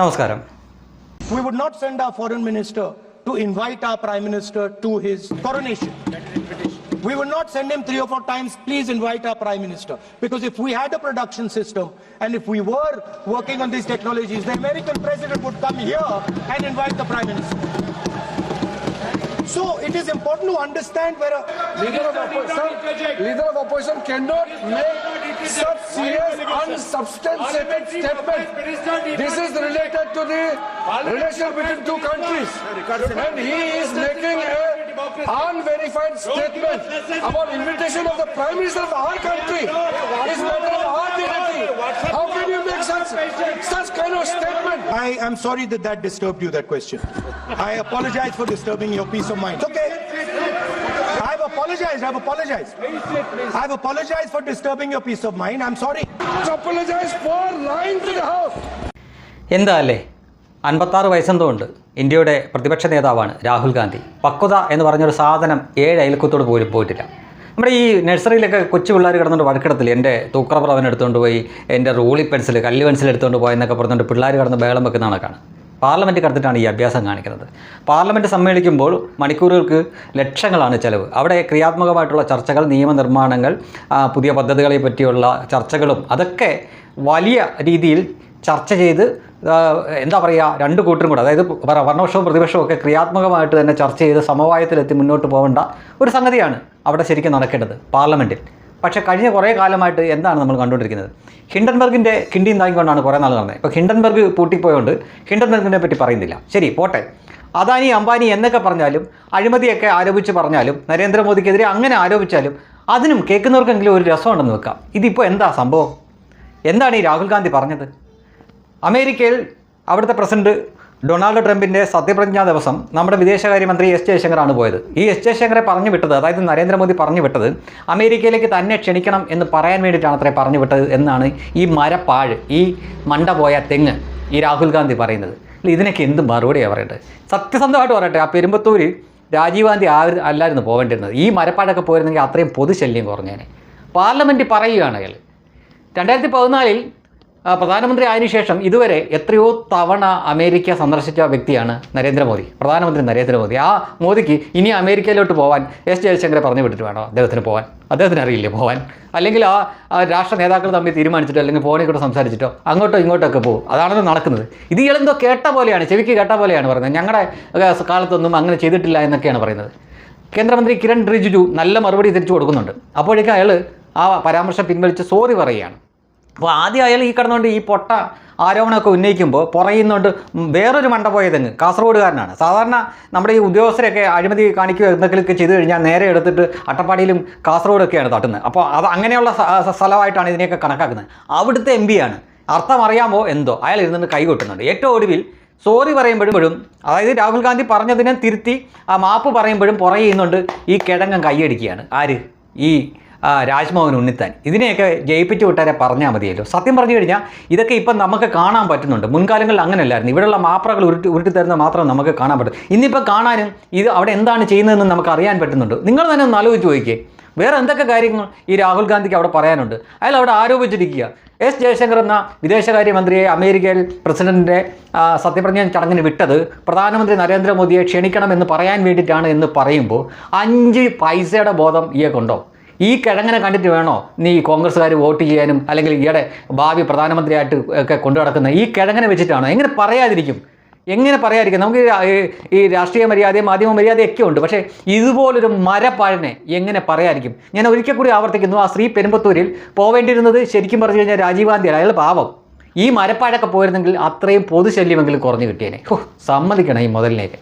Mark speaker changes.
Speaker 1: നമസ്കാരം
Speaker 2: We would not send our foreign minister to invite our prime minister to his coronation. We would not send him three or four times, please invite our prime minister. Because if we had a production system and if we were working on these technologies, the American president would come here and invite the prime minister. So it is important to understand where a
Speaker 3: Leader of opposition, leader of opposition cannot make such serious, unsubstantiated statement. This is related to the relation between two countries, and he is making a unverified statement about invitation of the prime minister of our country. Is matter of our dignity. How can you make such such kind of statement?
Speaker 2: I am sorry that that disturbed you, that question. I apologize for disturbing your peace of mind. It's okay. I've apologized. I've apologized. I've apologized for disturbing your peace of mind. I'm sorry.
Speaker 3: Apologize for lying to the house.
Speaker 1: എന്താ അല്ലേ അൻപത്താറ് വയസ്സെന്തോ ഉണ്ട് ഇന്ത്യയുടെ പ്രതിപക്ഷ നേതാവാണ് രാഹുൽ ഗാന്ധി പക്വത എന്ന് പറഞ്ഞൊരു സാധനം ഏഴ് അയൽക്കത്തോട് പോലും പോയിട്ടില്ല നമ്മുടെ ഈ നഴ്സറിയിലൊക്കെ കൊച്ചു പിള്ളേർ കിടന്നുകൊണ്ട് വഴക്കിടത്തില്ല എന്റെ തൂക്കറ പ്രവൻ എടുത്തുകൊണ്ട് പോയി എന്റെ റൂളി പെൻസിൽ കല്ല് പെൻസിൽ എടുത്തുകൊണ്ട് പോയെന്നൊക്കെ പറഞ്ഞുകൊണ്ട് പിള്ളേർ കിടന്ന് ബഹളം വെക്കുന്ന കണക്കാണ് പാർലമെന്റ് കടത്തിട്ടാണ് ഈ അഭ്യാസം കാണിക്കുന്നത്. പാർലമെന്റ് സമ്മേളിക്കുമ്പോൾ മണിക്കൂറുകൾക്ക് ലക്ഷങ്ങളാണ് ചിലവ്. അവിടെ ക്രിയാത്മകമായിട്ടുള്ള ചർച്ചകൾ നിയമനിർമ്മാണങ്ങൾ പുതിയ പദ്ധതികളെ പറ്റിയുള്ള ചർച്ചകളും അതൊക്കെ വലിയ രീതിയിൽ ചർച്ച ചെയ്ത് എന്താ പറയുക രണ്ട് കൂട്ടരും കൂടെ അതായത് ഭരണപക്ഷവും പ്രതിപക്ഷവും ഒക്കെ ക്രിയാത്മകമായിട്ട് തന്നെ ചർച്ച ചെയ്ത് സമവായത്തിലെത്തി മുന്നോട്ട് പോകേണ്ട ഒരു സംഗതിയാണ് അവിടെ ശരിക്കും നടക്കേണ്ടത് പാർലമെന്റിൽ പക്ഷേ കഴിഞ്ഞ കുറേ കാലമായിട്ട് എന്താണ് നമ്മൾ കണ്ടുകൊണ്ടിരിക്കുന്നത്? ഹിൻഡൻബർഗിന്റെ കിണ്ടിയും താങ്ങിക്കൊണ്ടാണ് കുറേ നാൾ നടന്നത്. ഇപ്പോൾ ഹിൻഡൻബർഗ് പൂട്ടിപ്പോയതുകൊണ്ട് ഹിൻഡൻബർഗിനെ പറ്റി പറയുന്നില്ല. ശരി പോട്ടെ. അദാനി അംബാനി എന്നൊക്കെ പറഞ്ഞാലും അഴിമതിയൊക്കെ ആരോപിച്ച് പറഞ്ഞാലും നരേന്ദ്രമോദിക്കെതിരെ അങ്ങനെ ആരോപിച്ചാലും അതിനും കേൾക്കുന്നവർക്കെങ്കിലും ഒരു രസമുണ്ടെന്ന് വെക്കാം. ഇതിപ്പോൾ എന്താ സംഭവം? എന്താണ് ഈ രാഹുൽ ഗാന്ധി പറഞ്ഞത്? അമേരിക്കയിൽ അവിടുത്തെ പ്രസിഡന്റ് ഡൊണാൾഡ് ട്രംപിന്റെ സത്യപ്രതിജ്ഞാ ദിവസം നമ്മുടെ വിദേശകാര്യമന്ത്രി എസ് ജയശങ്കറാണ് പോയത്. ഈ എസ് ജയശങ്കറെ പറഞ്ഞു വിട്ടത് അതായത് നരേന്ദ്രമോദി പറഞ്ഞു വിട്ടത് അമേരിക്കയിലേക്ക് തന്നെ ക്ഷണിക്കണം എന്ന് പറയാൻ വേണ്ടിയിട്ടാണ് അത്രേ പറഞ്ഞു വിട്ടത് എന്നാണ് ഈ മരപ്പാഴ് ഈ മണ്ട പോയ തെങ്ങ് ഈ രാഹുൽ ഗാന്ധി പറയുന്നത്. ഇതിനൊക്കെ എന്ത് മറുപടിയാണ് പറയേണ്ടത്? സത്യസന്ധമായിട്ട് പറയട്ടെ ആ പെരുമ്പത്തൂര് രാജീവ് ഗാന്ധി ആ അല്ലായിരുന്നു പോകേണ്ടിരുന്നത് ഈ മരപ്പാടൊക്കെ പോയിരുന്നെങ്കിൽ അത്രയും പൊതുശല്യം കുറഞ്ഞേനെ. പാർലമെന്റ് പറയുകയാണ് അയാൾ രണ്ടായിരത്തി പതിനാലിൽ പ്രധാനമന്ത്രി ആയതിനു ശേഷം ഇതുവരെ എത്രയോ തവണ അമേരിക്ക സന്ദർശിച്ച വ്യക്തിയാണ് നരേന്ദ്രമോദി. പ്രധാനമന്ത്രി നരേന്ദ്രമോദി. ആ മോദിക്ക് ഇനി അമേരിക്കയിലോട്ട് പോകാൻ എസ് ജയശങ്കറെ പറഞ്ഞു വിട്ടിട്ട് വേണോ? അദ്ദേഹത്തിന് പോകാൻ അദ്ദേഹത്തിന് അറിയില്ലേ പോകാൻ അല്ലെങ്കിൽ ആ രാഷ്ട്ര നേതാക്കൾ തമ്മിൽ തീരുമാനിച്ചിട്ടോ അല്ലെങ്കിൽ ഫോണിൽ കൂടെ സംസാരിച്ചിട്ടോ അങ്ങോട്ടോ ഇങ്ങോട്ടൊക്കെ പോകും. അതാണല്ലോ നടക്കുന്നത്. ഇത് ഇയാളെന്തോ കേട്ട പോലെയാണ് ചെവിക്ക് കേട്ട പോലെയാണ് പറയുന്നത്. ഞങ്ങളുടെ കാലത്തൊന്നും അങ്ങനെ ചെയ്തിട്ടില്ല എന്നൊക്കെയാണ് പറയുന്നത്. കേന്ദ്രമന്ത്രി കിരൺ റിജിജു നല്ല മറുപടി തിരിച്ചു കൊടുക്കുന്നുണ്ട്. അപ്പോഴേക്കും അയാൾ ആ പരാമർശം പിൻവലിച്ച് സോറി പറയുകയാണ്. അപ്പോൾ ആദ്യം അയാൾ ഈ കിടന്നുകൊണ്ട് ഈ പൊട്ട ആരോപണമൊക്കെ ഉന്നയിക്കുമ്പോൾ പുറയുന്നുണ്ട് വേറൊരു മണ്ട പോയതെങ്ങ് കാസർഗോഡുകാരനാണ്. സാധാരണ നമ്മുടെ ഈ ഉദ്യോഗസ്ഥരൊക്കെ അഴിമതി കാണിക്കുക എന്തെങ്കിലുമൊക്കെ ചെയ്തു കഴിഞ്ഞാൽ നേരെ എടുത്തിട്ട് അട്ടപ്പാടിയിലും കാസർഗോഡൊക്കെയാണ് തട്ടുന്നത്. അപ്പോൾ അത് അങ്ങനെയുള്ള സ്ഥലമായിട്ടാണ് ഇതിനെയൊക്കെ കണക്കാക്കുന്നത്. അവിടുത്തെ എം ആണ്. അർത്ഥം അറിയാമോ എന്തോ? അയാൾ ഇരുന്നിട്ട് കൈകൊട്ടുന്നുണ്ട് ഏറ്റവും ഒടുവിൽ സോറി പറയുമ്പോഴും അതായത് രാഹുൽ ഗാന്ധി പറഞ്ഞതിനെ തിരുത്തി ആ മാപ്പ് പറയുമ്പോഴും പുറയുന്നുണ്ട് ഈ കിടങ്ങൻ കൈയടിക്കുകയാണ്. ആര്? ഈ രാജ്മോഹൻ ഉണ്ണിത്താൻ. ഇതിനെയൊക്കെ ജയിപ്പിച്ചു വിട്ടാരെ പറഞ്ഞാൽ മതിയല്ലോ. സത്യം പറഞ്ഞു കഴിഞ്ഞാൽ ഇതൊക്കെ ഇപ്പം നമുക്ക് കാണാൻ പറ്റുന്നുണ്ട്. മുൻകാലങ്ങളിൽ അങ്ങനെയല്ലായിരുന്നു. ഇവിടെയുള്ള മാപ്രകൾ ഉരുട്ടി ഉരുട്ടി തരുന്ന മാത്രം നമുക്ക് കാണാൻ പറ്റും. ഇന്നിപ്പോൾ കാണാനും ഇത് അവിടെ എന്താണ് ചെയ്യുന്നതെന്ന് നമുക്ക് അറിയാൻ പറ്റുന്നുണ്ട്. നിങ്ങൾ തന്നെ ഒന്ന് ആലോചിച്ച് നോക്കിയേ വേറെ എന്തൊക്കെ കാര്യങ്ങൾ ഈ രാഹുൽ ഗാന്ധിക്ക് അവിടെ പറയാനുണ്ട്? അയാൾ അവിടെ ആരോപിച്ചിരിക്കുക. എസ് ജയശങ്കർ എന്ന വിദേശകാര്യമന്ത്രിയെ അമേരിക്കയിൽ പ്രസിഡന്റിന്റെ സത്യപ്രതിജ്ഞ ചടങ്ങിന് വിട്ടത് പ്രധാനമന്ത്രി നരേന്ദ്രമോദിയെ ക്ഷണിക്കണമെന്ന് പറയാൻ വേണ്ടിയിട്ടാണ് എന്ന് പറയുമ്പോൾ അഞ്ച് പൈസയുടെ ബോധം ഇയാൾക്കുണ്ടോ? ഈ കിഴങ്ങനെ കണ്ടിട്ട് വേണോ? നീ കോൺഗ്രസ്സുകാർ വോട്ട് ചെയ്യാനും അല്ലെങ്കിൽ ഈയിടെ ഭാവി പ്രധാനമന്ത്രിയായിട്ട് ഒക്കെ കൊണ്ടു നടക്കുന്ന ഈ കിഴങ്ങനെ വെച്ചിട്ടാണോ? എങ്ങനെ പറയാതിരിക്കും? എങ്ങനെ പറയാതിരിക്കും? നമുക്ക് ഈ രാഷ്ട്രീയ മര്യാദയും മാധ്യമ മര്യാദയും ഒക്കെ ഉണ്ട്. പക്ഷേ ഇതുപോലൊരു മരപ്പാഴനെ എങ്ങനെ പറയാതിരിക്കും? ഞാൻ ഒരിക്കൽ കൂടി ആവർത്തിക്കുന്നു. ആ ശ്രീ പെരുമ്പത്തൂരിൽ പോവേണ്ടിയിരുന്നത് ശരിക്കും പറഞ്ഞു കഴിഞ്ഞാൽ രാജീവ് ഗാന്ധിയാണ്. അയാൾ പാവം. ഈ മരപ്പാഴൊക്കെ പോയിരുന്നെങ്കിൽ അത്രയും പൊതുശല്യമെങ്കിലും കുറഞ്ഞു കിട്ടിയേനെ. ഓ സമ്മതിക്കണം ഈ മുതലിനെയൊക്കെ.